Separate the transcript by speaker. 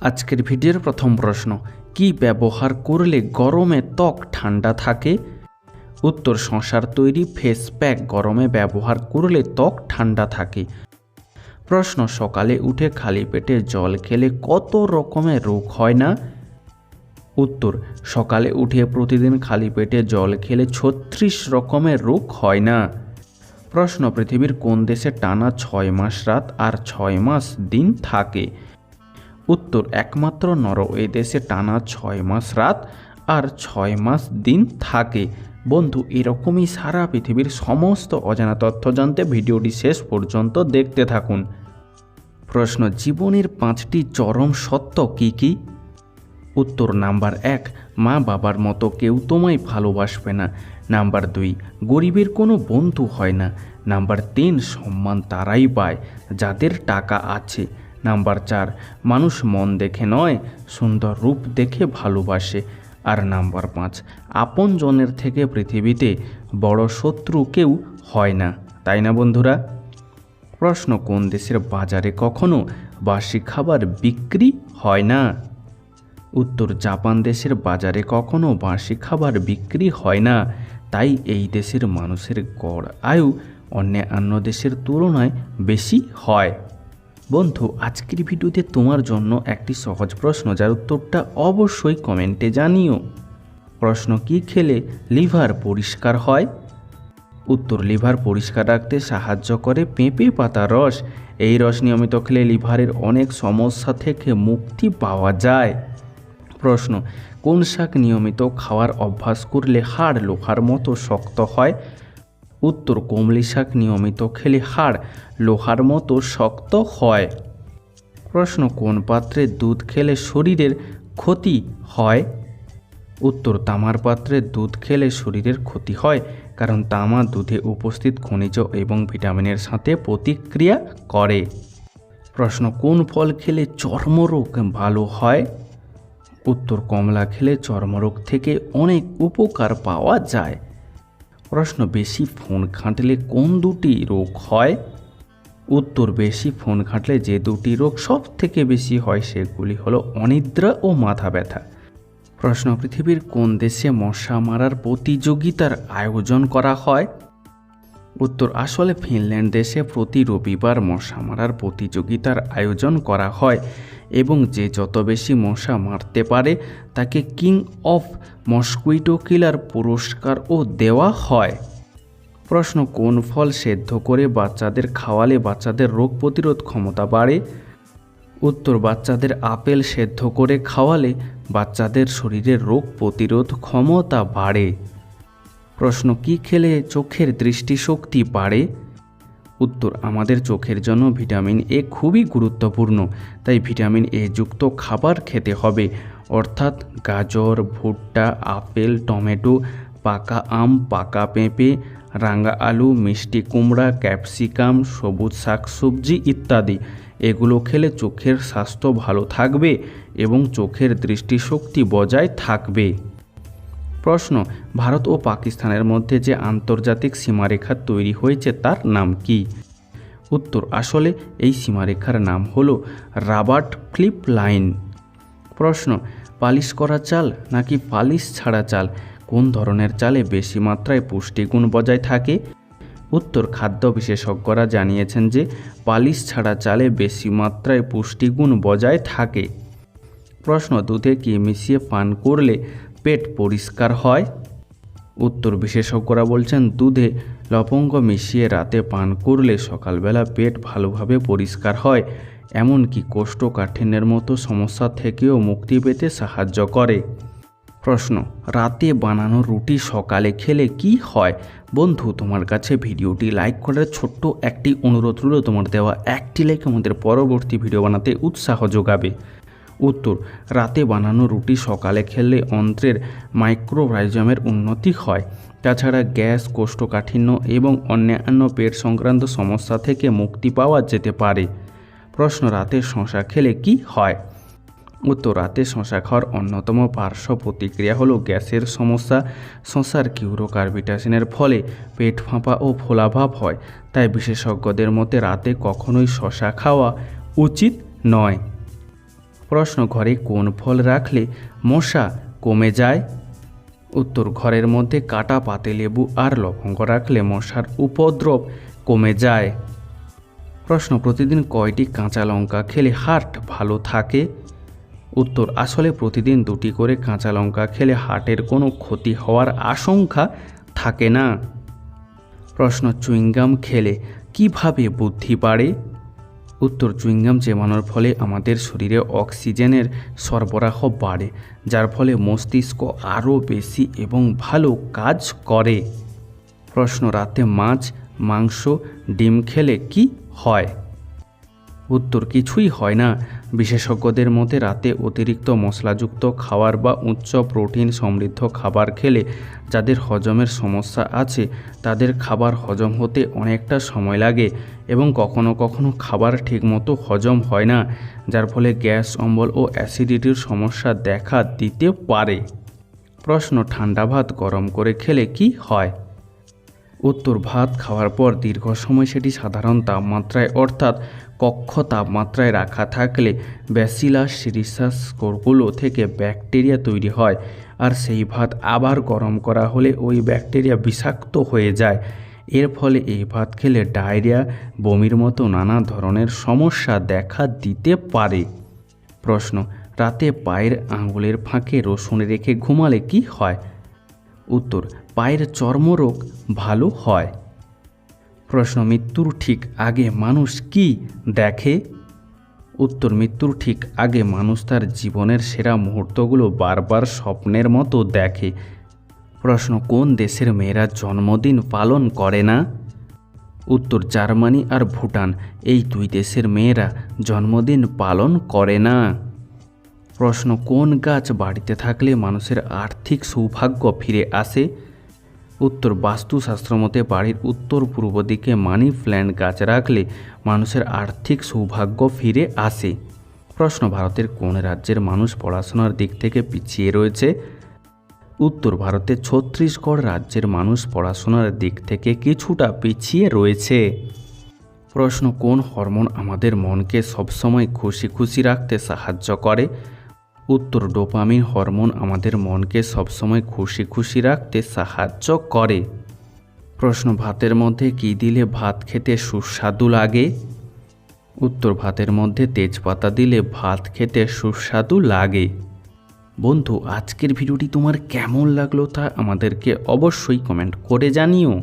Speaker 1: আজকের ভিডিওর প্রথম প্রশ্ন, কি ব্যবহার করলে গরমে ত্বক ঠান্ডা থাকে? উত্তর, শশার তৈরি ফেস প্যাক গরমে ব্যবহার করলে ত্বক ঠান্ডা থাকে। প্রশ্ন, সকালে উঠে খালি পেটে জল খেলে কত রকমের রোগ হয় না? উত্তর, সকালে উঠে প্রতিদিন খালি পেটে জল খেলে ছত্রিশ রকমের রোগ হয় না। প্রশ্ন, পৃথিবীর কোন দেশে টানা ছয় মাস রাত আর ছয় মাস দিন থাকে? উত্তর, একমাত্র নরওয়ে দেশে টানা ছয় মাস রাত আর ছয় মাস দিন থাকে। বন্ধু, এরকমই সারা পৃথিবীর সমস্ত অজানা তথ্য জানতে ভিডিওটি শেষ পর্যন্ত দেখতে থাকুন। প্রশ্ন, জীবনের পাঁচটি চরম সত্য কি কি? উত্তর, নাম্বার এক, মা বাবার মতো কেউ তোমায় ভালোবাসবে না। নাম্বার দুই, গরিবের কোনো বন্ধু হয় না। নাম্বার তিন, সম্মান তারাই পায়, যাদের টাকা আছে। নাম্বার চার, মানুষ মন দেখে নয়, সুন্দর রূপ দেখে ভালোবাসে। আর নাম্বার পাঁচ, আপনজনের থেকে পৃথিবীতে বড় শত্রু কেউ হয় না, তাই না বন্ধুরা? প্রশ্ন, কোন দেশের বাজারে কখনো বাসি খাবার বিক্রি হয় না? উত্তর, জাপান দেশের বাজারে কখনো বাসি খাবার বিক্রি হয় না, তাই এই দেশের মানুষের গড় আয়ু অন্যান্য দেশের তুলনায় বেশি হয়। বন্ধু, আজকের ভিডিওতে তোমার জন্য একটি সহজ প্রশ্ন, যার উত্তরটা অবশ্যই কমেন্টে জানিও। প্রশ্ন, কি খেলে লিভার পরিষ্কার হয়? উত্তর, লিভার পরিষ্কার রাখতে সাহায্য করে পেঁপে পাতা রস। এই রস নিয়মিত খেলে লিভারের অনেক সমস্যা থেকে মুক্তি পাওয়া যায়। প্রশ্ন, কোন শাক নিয়মিত খাওয়ার অভ্যাস করলে হাড় লোহার মতো শক্ত হয়? উত্তর কমলি শাক নিয়মিত খেলে হাড় লোহার মতো শক্ত হয়। প্রশ্ন, কোন পাত্রে দুধ খেলে শরীরের ক্ষতি হয়? উত্তর, তামার পাত্রে দুধ খেলে শরীরের ক্ষতি হয়, কারণ তামা দুধে উপস্থিত খনিজ এবং ভিটামিনের সাথে প্রতিক্রিয়া করে। প্রশ্ন, কোন ফল খেলে চর্মরোগ ভালো হয়? উত্তর, কমলা খেলে চর্মরোগ থেকে অনেক উপকার পাওয়া যায়। প্রশ্ন, বেশি ফোন ঘাঁটলে কোন দুটি রোগ হয়? উত্তর, বেশি ফোন ঘাঁটলে যে দুটি রোগ সব থেকে বেশি হয় সেগুলি হলো অনিদ্রা ও মাথা ব্যথা। প্রশ্ন, পৃথিবীর কোন দেশে মশা মারার প্রতিযোগিতার আয়োজন করা হয়? উত্তর, আসলে ফিনল্যান্ড দেশে প্রতি রবিবার মশা মারার প্রতিযোগিতার আয়োজন করা হয় এবং যে যত বেশি মশা মারতে পারে তাকে কিং অফ মস্কুইটো কিলার পুরস্কারও দেওয়া হয়। প্রশ্ন, কোন ফল সেদ্ধ করে বাচ্চাদের খাওয়ালে বাচ্চাদের রোগ প্রতিরোধ ক্ষমতা বাড়ে? উত্তর, বাচ্চাদের আপেল সেদ্ধ করে খাওয়ালে বাচ্চাদের শরীরের রোগ প্রতিরোধ ক্ষমতা বাড়ে। প্রশ্ন, কি খেলে চোখের দৃষ্টিশক্তি বাড়ে? উত্তর, আমাদের চোখের জন্য ভিটামিন এ খুবই গুরুত্বপূর্ণ, তাই ভিটামিন এ যুক্ত খাবার খেতে হবে। অর্থাৎ গাজর, ভুট্টা, আপেল, টমেটো, পাকা আম, পাকা পেঁপে, রাঙা আলু, মিষ্টি কুমড়া, ক্যাপসিকাম, সবুজ শাকসবজি ইত্যাদি। এগুলো খেলে চোখের স্বাস্থ্য ভালো থাকবে এবং চোখের দৃষ্টিশক্তি বজায় থাকবে। প্রশ্ন, ভারত ও পাকিস্তানের মধ্যে যে আন্তর্জাতিক সীমারেখা তৈরি হয়েছে তার নাম কি? উত্তর, আসলে এই সীমারেখার নাম হল রাবার্ট ক্লিপ লাইন। প্রশ্ন, পালিশ করা চাল নাকি পালিশ ছাড়া চাল? কোন ধরনের চালে বেশি মাত্রায় পুষ্টিগুণ বজায় থাকে? উত্তর, খাদ্য বিশেষজ্ঞরা জানিয়েছেন যে পালিশ ছাড়া চালে বেশি মাত্রায় পুষ্টিগুণ বজায় থাকে। প্রশ্ন, দুধে কি মিশিয়ে পান করলে পেট পরিষ্কার হয়। উত্তর বিশেষজ্ঞরা বলছেন, দুধে লবঙ্গ মিশিয়ে রাতে পান করলে সকালবেলা পেট ভালোভাবে পরিষ্কার হয়। এমনকি কোষ্ঠকাঠিন্যের মতো সমস্যা থেকেও মুক্তি পেতে সাহায্য করে। প্রশ্ন, রাতে বানানো রুটি সকালে খেলে কি হয়? বন্ধু, তোমার কাছে ভিডিওটি লাইক করার ছোট্ট একটি অনুরোধ রইল। তোমার দেওয়া একটি লাইক আমাদের পরবর্তী ভিডিও বানাতে উৎসাহ যোগাবে। উত্তর, রাতে বানানো রুটি সকালে খেলে অন্ত্রের মাইক্রোরাইজমের উন্নতি হয়। তাছাড়া গ্যাস, কোষ্ঠকাঠিন্য এবং অন্যান্য পেট সংক্রান্ত সমস্যা থেকে মুক্তি পাওয়া যেতে পারে। প্রশ্ন, রাতে শশা খেলে কি হয়? উত্তর, রাতে শশা খাওয়ার অন্যতম পার্শ্ব প্রতিক্রিয়া হলো গ্যাসের সমস্যা। শশার কিউরোকার্বিটাসিনের ফলে পেট ফাঁপা ও ফোলাভাব হয়। তাই বিশেষজ্ঞদের মতে রাতে কখনোই শশা খাওয়া উচিত নয়। প্রশ্ন ঘরে কোন ফল রাখলে মশা কমে যায়? উত্তর, ঘরের মধ্যে কাটা পাতে লেবু আর লবঙ্গ রাখলে মশার উপদ্রব কমে যায়। প্রশ্ন, প্রতিদিন কয়টি কাঁচা লঙ্কা খেলে হার্ট ভালো থাকে? উত্তর, আসলে প্রতিদিন দুটি করে কাঁচা লঙ্কা খেলে হার্টের কোনো ক্ষতি হওয়ার আশঙ্কা থাকে না। প্রশ্ন, চুইংগাম খেলে কীভাবে বুদ্ধি বাড়ে? উত্তর চুইংগাম চেবানোর ফলে আমাদের শরীরে অক্সিজেনের সরবরাহ বাড়ে, যার ফলে মস্তিষ্ক আরও বেশি এবং ভালো কাজ করে। প্রশ্ন, রাতে মাছ, মাংস, ডিম খেলে কি হয়? উত্তর, কিছুই হয় না। বিশেষজ্ঞদের মতে, রাতে অতিরিক্ত মশলাযুক্ত খাবার বা উচ্চ প্রোটিন সমৃদ্ধ খাবার খেলে যাদের হজমের সমস্যা আছে, তাদের খাবার হজম হতে অনেকটা সময় লাগে এবং কখনো কখনো খাবার ঠিকমতো হজম হয় না, যার ফলে গ্যাস, অম্বল ও অ্যাসিডিটির সমস্যা দেখা দিতে পারে। প্রশ্ন, ঠান্ডা ভাত গরম করে খেলে কি হয়? উত্তর ভাত খাওয়ার পর দীর্ঘ সময় সেটি সাধারণ তাপমাত্রায়, অর্থাৎ কক্ষ তাপমাত্রায় রাখা থাকলে ব্যাসিলাস, সিরিসাস কোরগুলো থেকে ব্যাকটেরিয়া তৈরি হয়। আর সেই ভাত আবার গরম করা হলে ওই ব্যাকটেরিয়া বিষাক্ত হয়ে যায়। এর ফলে এই ভাত খেলে ডায়রিয়া, বমির মতো নানা ধরনের সমস্যা দেখা দিতে পারে। প্রশ্ন, রাতে পায়ের আঙুলের ফাঁকে রসুন রেখে ঘুমালে কি হয়? উত্তর, পায়ের চর্মরোগ ভালো হয়। প্রশ্ন, মৃত্যুর ঠিক আগে মানুষ কি দেখে? উত্তর, মৃত্যুর ঠিক আগে মানুষ তার জীবনের সেরা মুহূর্তগুলো বারবার স্বপ্নের মতো দেখে। প্রশ্ন, কোন দেশের মেয়েরা জন্মদিন পালন করে না? উত্তর, জার্মানি আর ভুটান, এই দুই দেশের মেয়েরা জন্মদিন পালন করে না। প্রশ্ন, কোন গাছ বাড়িতে থাকলে মানুষের আর্থিক সৌভাগ্য ফিরে আসে? উত্তর, বাস্তুশাস্ত্র মতে বাড়ির উত্তর পূর্ব দিকে মানি প্ল্যান্ট গাছ রাখলে মানুষের আর্থিক সৌভাগ্য ফিরে আসে। প্রশ্ন, ভারতের কোন রাজ্যের মানুষ পড়াশোনার দিক থেকে পিছিয়ে রয়েছে? উত্তর ভারতে ছত্তিশগড় রাজ্যের মানুষ পড়াশোনার দিক থেকে কিছুটা পিছিয়ে রয়েছে। প্রশ্ন, কোন হরমোন আমাদের মনকে সবসময় খুশি খুশি রাখতে সাহায্য করে? উত্তর ডোপামিন হরমোন আমাদের মনকে সবসময় খুশি খুশি রাখতে সাহায্য করে। প্রশ্ন, ভাতের মধ্যে কী দিলে ভাত খেতে সুস্বাদু লাগে? উত্তর, ভাতের মধ্যে তেজপাতা দিলে ভাত খেতে সুস্বাদু লাগে। বন্ধু, আজকের ভিডিওটি তোমার কেমন লাগল তা আমাদেরকে অবশ্যই কমেন্ট করে জানিও।